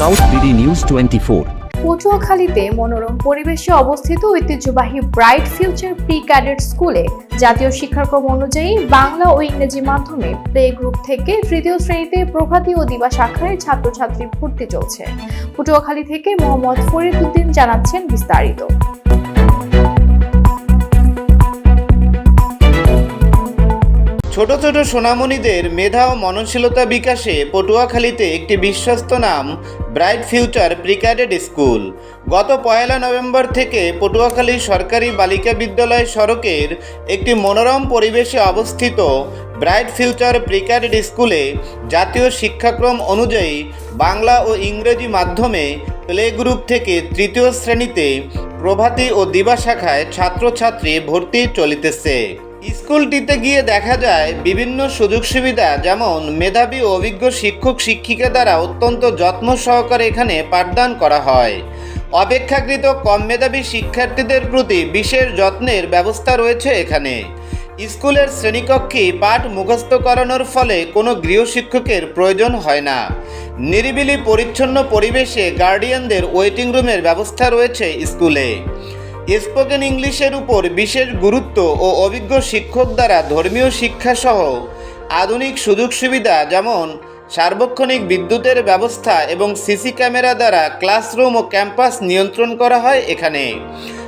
South BD news twenty four পটুয়াখালীতে মনোরম পরিবেশে অবস্থিত ঐতিহ্যবাহী ব্রাইট ফিউচার প্রি ক্যাডেট স্কুলে জাতীয় শিক্ষাক্রম অনুযায়ী বাংলা ও ইংরেজি মাধ্যমে প্লে গ্রুপ থেকে তৃতীয় শ্রেণীতে প্রভাতী ও দিবা শাখায় ছাত্রছাত্রী ভর্তি চলছে। পটুয়াখালী থেকে মোহাম্মদ ফরিদ উদ্দিন জানাচ্ছেন বিস্তারিত। ছোট ছোট সোনামণিদের মেধা ও মননশীলতা বিকাশে পটুয়াখালীতে একটি বিশ্বস্ত নাম, ব্রাইট ফিউচার প্রিক্যাডেড স্কুল। গত পয়লা নভেম্বর থেকে পটুয়াখালী সরকারি বালিকা বিদ্যালয় সড়কের একটি মনোরম পরিবেশে অবস্থিত ব্রাইট ফিউচার প্রিক্যাডেড স্কুলে জাতীয় শিক্ষাক্রম অনুযায়ী বাংলা ও ইংরেজি মাধ্যমে প্লে গ্রুপ থেকে তৃতীয় শ্রেণীতে প্রভাতী ও দিবা শাখায় ছাত্রছাত্রী ভর্তি চলিতেছে। স্কুলটিতে গিয়ে দেখা যায় বিভিন্ন সুযোগ সুবিধা, যেমন মেধাবী অভিজ্ঞ শিক্ষক শিক্ষিকা দ্বারা অত্যন্ত যত্ন সহকারে এখানে পাঠদান করা হয়। অপেক্ষাকৃত কম মেধাবী শিক্ষার্থীদের প্রতি বিশেষ যত্নের ব্যবস্থা রয়েছে এখানে। স্কুলের শ্রেণীকক্ষে পাঠ মুখস্থ করানোর ফলে কোনো গৃহশিক্ষকের প্রয়োজন হয় না। নিরিবিলি পরিচ্ছন্ন পরিবেশে গার্ডিয়ানদের ওয়েটিং রুমের ব্যবস্থা রয়েছে স্কুলে। স্পোকেন ইংলিশের উপর বিশেষ গুরুত্ব ও অভিজ্ঞ শিক্ষক দ্বারা ধর্মীয় শিক্ষাসহ আধুনিক সুযোগ সুবিধা যেমন সার্বক্ষণিক বিদ্যুতের ব্যবস্থা এবং সিসি ক্যামেরা দ্বারা ক্লাসরুম ও ক্যাম্পাস নিয়ন্ত্রণ করা হয় এখানে।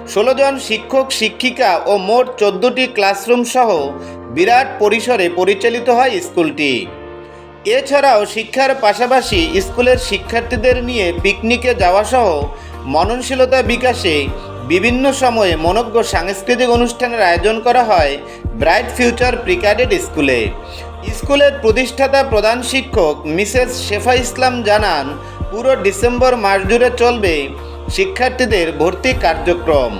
ষোলো জন শিক্ষক, শিক্ষিকা ও মোট চোদ্দোটি ক্লাসরুম সহ বিরাট পরিসরে পরিচালিত হয় স্কুলটি। এছাড়াও শিক্ষার পাশাপাশি স্কুলের শিক্ষার্থীদের নিয়ে পিকনিকে যাওয়া সহ মননশীলতা বিকাশে বিভিন্ন সময়ে মনজ্ঞ সাংস্কৃতিক অনুষ্ঠানের আয়োজন করা হয় ব্রাইট ফিউচার প্রিক্যাডেট স্কুলে। স্কুলের প্রতিষ্ঠাতা প্রধান শিক্ষক মিসেস শেফা ইসলাম জানান, পুরো ডিসেম্বর মাস জুড়ে চলবে শিক্ষার্থীদের ভর্তি কার্যক্রম।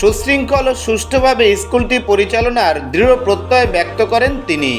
সুশৃঙ্খল ও সুষ্ঠুভাবে স্কুলটি পরিচালনার দৃঢ় প্রত্যয় ব্যক্ত করেন তিনি।